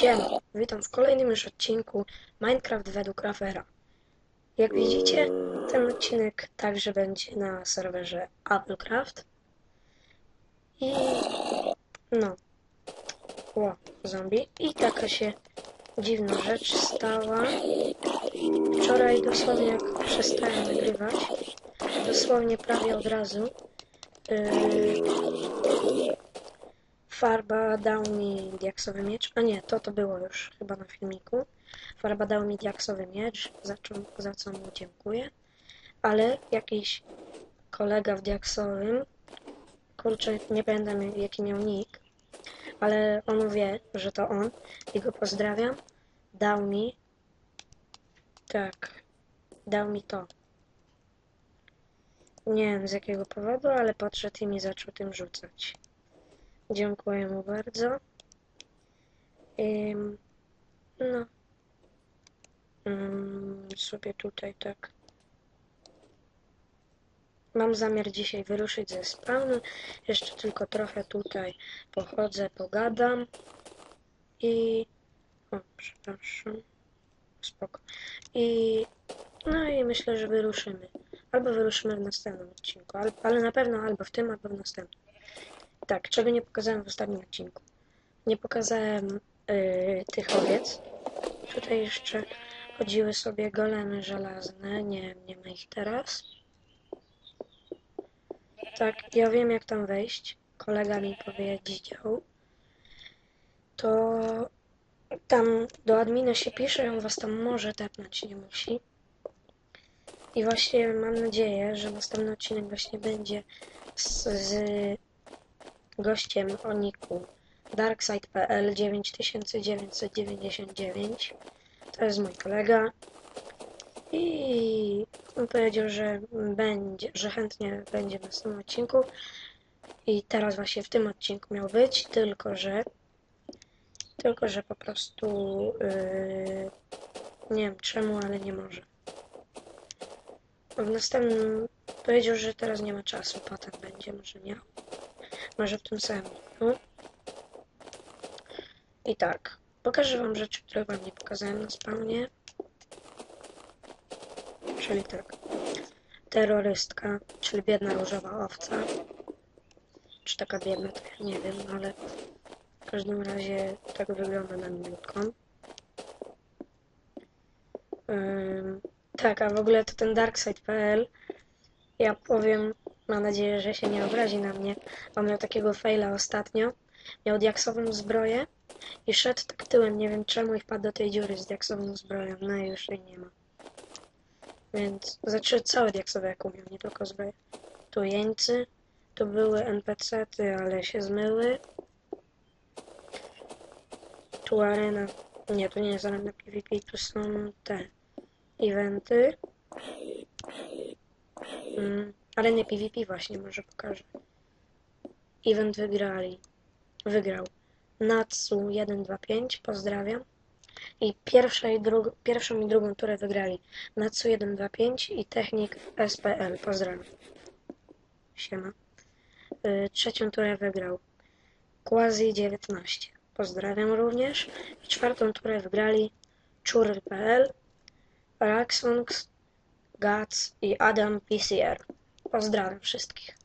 Siema, witam w kolejnym już odcinku Minecraft według Rafera. Jak widzicie, ten odcinek także będzie na serwerze Applecraft. I no, ło, zombie. I taka się dziwna rzecz stała. Wczoraj dosłownie jak przestałem nagrywać, dosłownie prawie od razu, yy, Farba dał mi diaksowy miecz. A nie, to to było już chyba na filmiku. Farba dał mi diaksowy miecz, za, czym, za co mu dziękuję. Ale jakiś kolega w diaksowym, kurczę, nie pamiętam jaki miał nick, ale on wie, że to on i go pozdrawiam. Dał mi, tak, dał mi to. Nie wiem z jakiego powodu, ale podszedł i mi zaczął tym rzucać. Dziękuję mu bardzo. Ym, no. Ym, sobie tutaj tak. Mam zamiar dzisiaj wyruszyć ze spawnu. Jeszcze tylko trochę tutaj pochodzę, pogadam. I... O, przepraszam. Spoko. I... No i myślę, że wyruszymy. Albo wyruszymy w następnym odcinku. al- Ale na pewno albo w tym, albo w następnym. Tak, czego nie pokazałem w ostatnim odcinku. Nie pokazałem yy, tych owiec. Tutaj jeszcze chodziły sobie golemy żelazne. Nie, nie ma ich teraz. Tak, ja wiem jak tam wejść. Kolega mi powiedział. To tam do admina się pisze, on was tam może tepnąć, nie musi. I właśnie mam nadzieję, że następny odcinek właśnie będzie z, z gościem o niku darkside.pl 9999 to jest mój kolega i on powiedział, że będzie, że chętnie będzie w następnym odcinku i teraz właśnie w tym odcinku miał być, tylko że tylko, że po prostu yy, nie wiem czemu, ale nie może. W następnym powiedział, że teraz nie ma czasu, potem będzie, może nie. Może w tym samym. dniu. I tak, pokażę wam rzeczy, które wam nie pokazałem na spawnie. Czyli tak. Terrorystka, czyli biedna różowa owca. Czy taka biedna, to ja nie wiem, ale w każdym razie tak wygląda na minutką. Tak, a w ogóle to ten darkside.pl ja powiem, mam nadzieję, że się nie obrazi na mnie. On miał takiego faila ostatnio. Miał diaksową zbroję i szedł tak tyłem, nie wiem czemu i wpadł do tej dziury z diaksową zbroją. No i już jej nie ma. Więc, znaczy całe diaksowe jak umiał, nie tylko zbroję. Tu jeńcy, tu były NPC-ty, ale się zmyły. Tu arena, nie, tu nie jest arena PvP, tu są te eventy. Mm, arenę PvP właśnie może pokażę. Event wygrali. Wygrał. Natsu 125, pozdrawiam. I pierwsza i drug, pierwszą i drugą turę wygrali. Natsu 125 i Technik SPL, pozdrawiam. Siema. Y, trzecią turę wygrał. Quasi 19, pozdrawiam również. I czwartą turę wygrali Churl.pl, Raxonx, Gats i Adam PCR. Pozdrawiam wszystkich.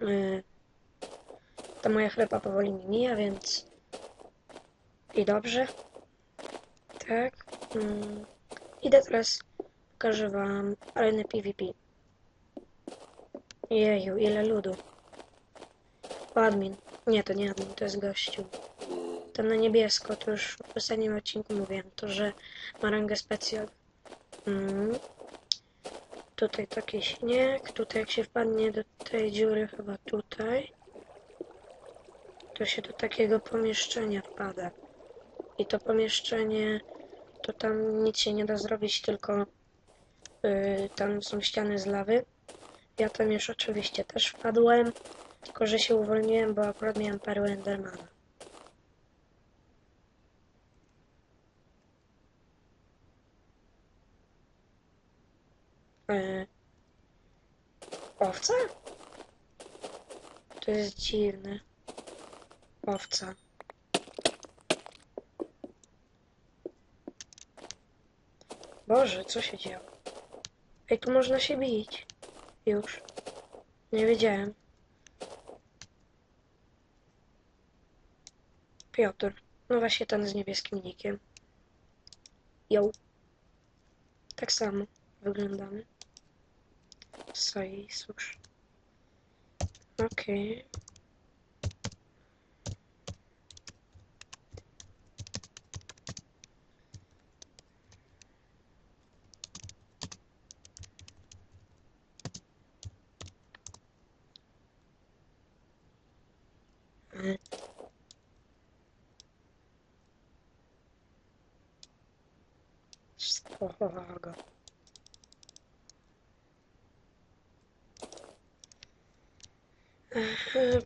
Yy, ta moja chlepa powoli mi mija, więc i dobrze. Tak. Mm. Idę teraz, pokażę wam arenę PvP. Jeju, ile ludu. Admin. Nie, to nie admin, to jest gościu. Ten na niebiesko, to już w ostatnim odcinku mówiłem, to że ma rangę specjal. Mm. Tutaj taki śnieg, tutaj jak się wpadnie do tej dziury, chyba tutaj, to się do takiego pomieszczenia wpada. I to pomieszczenie, to tam nic się nie da zrobić, tylko yy, tam są ściany z lawy. Ja tam już oczywiście też wpadłem, tylko że się uwolniłem, bo akurat miałem perłę Endermana. Mm. Owca? To jest dziwne. Owca. Boże, co się dzieje? Ej, tu można się bić. Już. Nie wiedziałem. Piotr. No właśnie ten z niebieskim nikiem. Jo. Tak samo wyglądamy. faça isso. Ok.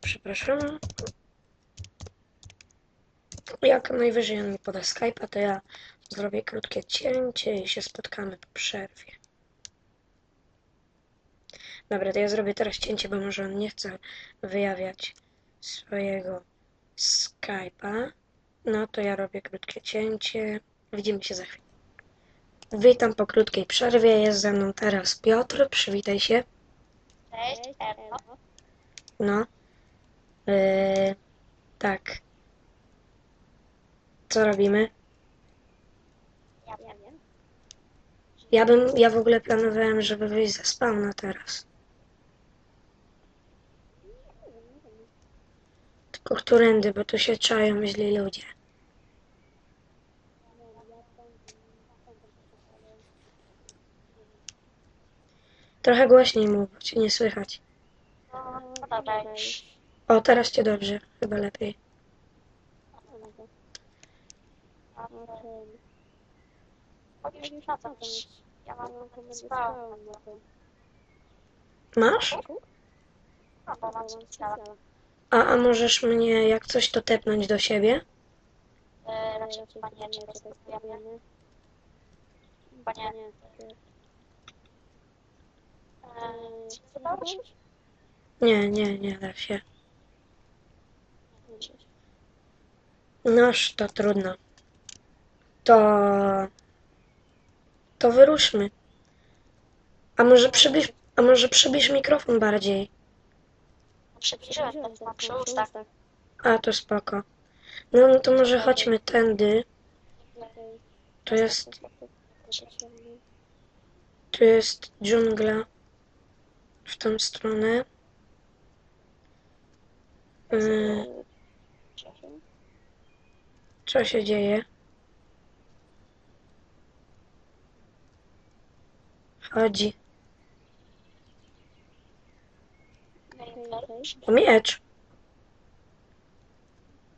Przepraszam. Jak najwyżej on mi poda Skype'a, to ja zrobię krótkie cięcie i się spotkamy po przerwie. Dobra, to ja zrobię teraz cięcie, bo może on nie chce wyjawiać swojego Skype'a. No to ja robię krótkie cięcie. Widzimy się za chwilę. Witam po krótkiej przerwie. Jest ze mną teraz Piotr. Przywitaj się. Cześć. No. Yy, tak. Co robimy? Ja wiem. Ja bym, ja w ogóle planowałem, żeby wyjść ze spawna teraz. Tylko którędy, bo tu się czają źli ludzie. Trochę głośniej mów, nie słychać. O, teraz cię dobrze, chyba lepiej. Masz? A, a możesz mnie jak coś to tepnąć do siebie? Chyba nie, czy to testujemy. Chyba nie. Nie, nie, da się. Noż, to trudno. To... To wyruszmy. A może przybliż, a może przybliż mikrofon bardziej? Przybliżyłem ten przy ustach. A, to spoko. No, no to może chodźmy tędy. Tu jest, tu jest dżungla. W tą stronę. Co się dzieje? Chodzi. O miecz.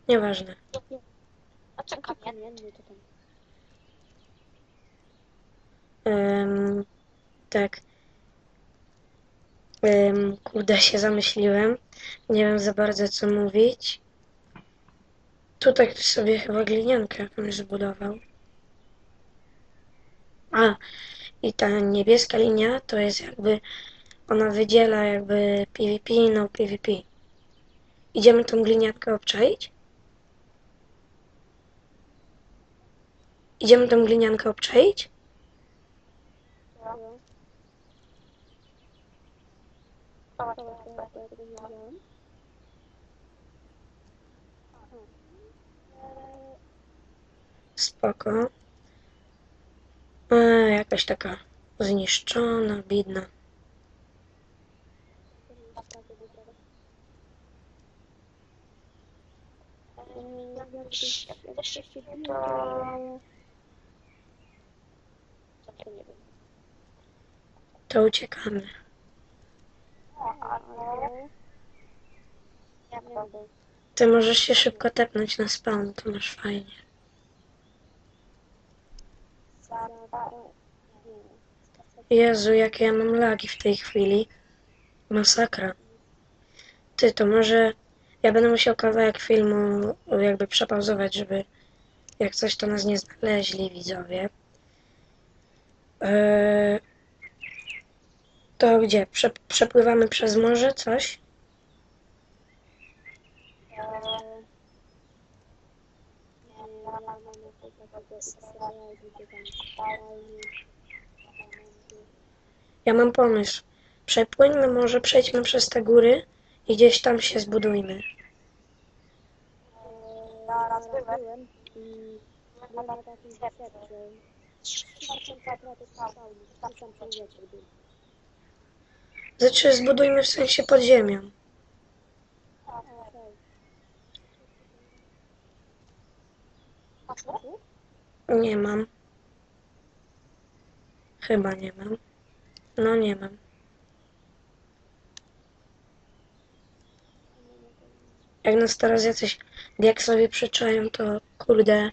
Nieważne. A co kamień? Ym, tak. Ym, kurde, się zamyśliłem. Nie wiem za bardzo, co mówić. Tutaj ktoś sobie chyba gliniankę jakąś zbudował. A, i ta niebieska linia to jest jakby, ona wydziela jakby PvP no PvP. Idziemy tą gliniankę obczaić? Idziemy tą gliniankę obczaić? Spoko. A, jakaś taka zniszczona, biedna. To uciekamy. Ty możesz się szybko tepnąć na spawn, to masz fajnie. Jezu, jakie ja mam lagi w tej chwili. Masakra. Ty, to może ja będę musiał kawałek filmu jakby przepauzować, żeby jak coś to nas nie znaleźli widzowie. Eee, to gdzie? Prze przepływamy przez morze, coś? Ja mam pomysł. Przepłyńmy może, przejdźmy przez te góry i gdzieś tam się zbudujmy. Ja raz byłem. byłem i byłem na takim desce. 3000 metrów spawnu, tam są człowieczek był. Znaczy zbudujmy w sensie pod Nie mam. Chyba nie mam. No nie mam. Jak nas teraz jacyś diaksowie przyczają, to kurde,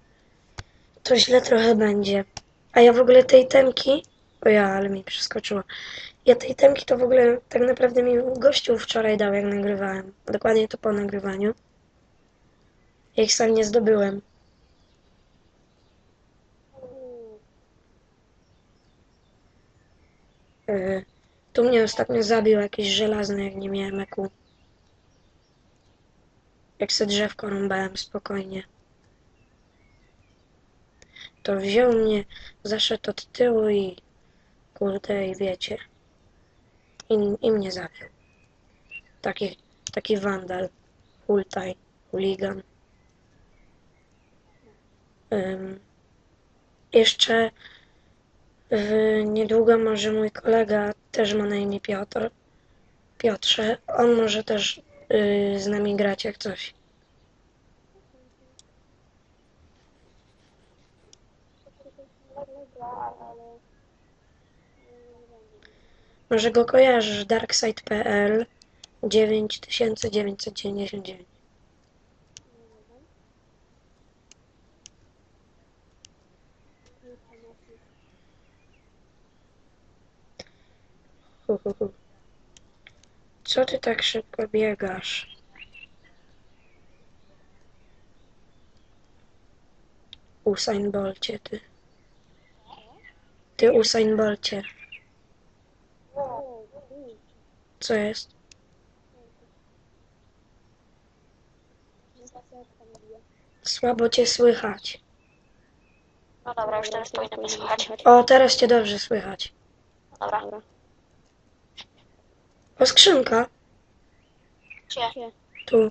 to źle trochę będzie. A ja w ogóle tej temki, o ja, ale mi przeskoczyło. Ja tej temki to w ogóle tak naprawdę mi gościu wczoraj dał, jak nagrywałem. Dokładnie to po nagrywaniu. Ja ich sam nie zdobyłem. Yy, tu mnie ostatnio zabił jakiś żelazny, jak nie miałem eku. Jak se drzewko rąbałem spokojnie. To wziął mnie, zaszedł od tyłu i kurde i wiecie. I, i mnie zabił. Taki, taki wandal. Hultaj, huligan. Ym, jeszcze niedługo może mój kolega też ma na imię Piotr. Piotrze, on może też y, z nami grać jak coś. Może go kojarzysz, darkside.pl 9999. Co ty tak szybko biegasz? Usain Bolcie, ty. Ty Usain Bolcie. Co jest? Słabo cię słychać. No dobra, już teraz powinno mnie słychać. O, teraz cię dobrze słychać. Dobra. O, skrzynka. Gdzie? Tu.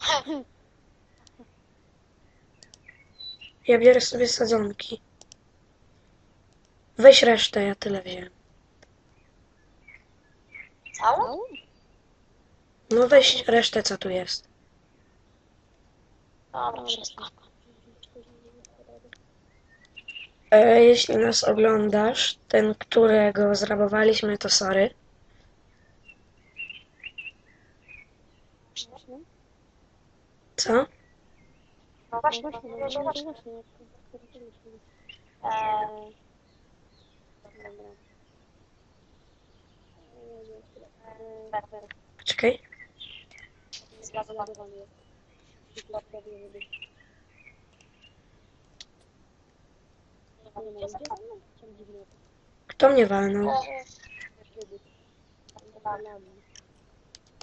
Ja biorę sobie sadzonki. Weź resztę, ja tyle wziąłem. Całą? No weź resztę, co tu jest. Dobra, wszystko. E, jeśli nas oglądasz, ten, którego zrabowaliśmy, to sorry. Co? No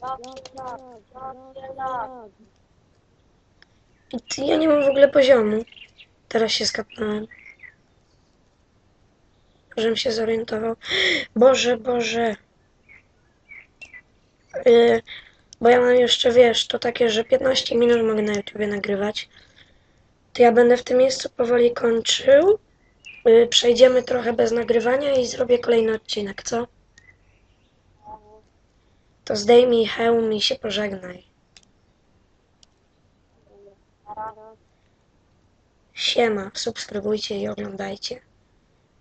dobrze, lag, lag. lag. Ty, Ja nie mam w ogóle poziomu. Teraz się skapnąłem. Żebym się zorientował. Boże, Boże. Yy, bo ja mam jeszcze, wiesz, to takie, że 15 minut mogę na YouTubie nagrywać. To ja będę w tym miejscu powoli kończył. Yy, przejdziemy trochę bez nagrywania i zrobię kolejny odcinek, co? To zdejmij hełm i się pożegnaj. Siema, subskrybujcie i oglądajcie.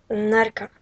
Narka.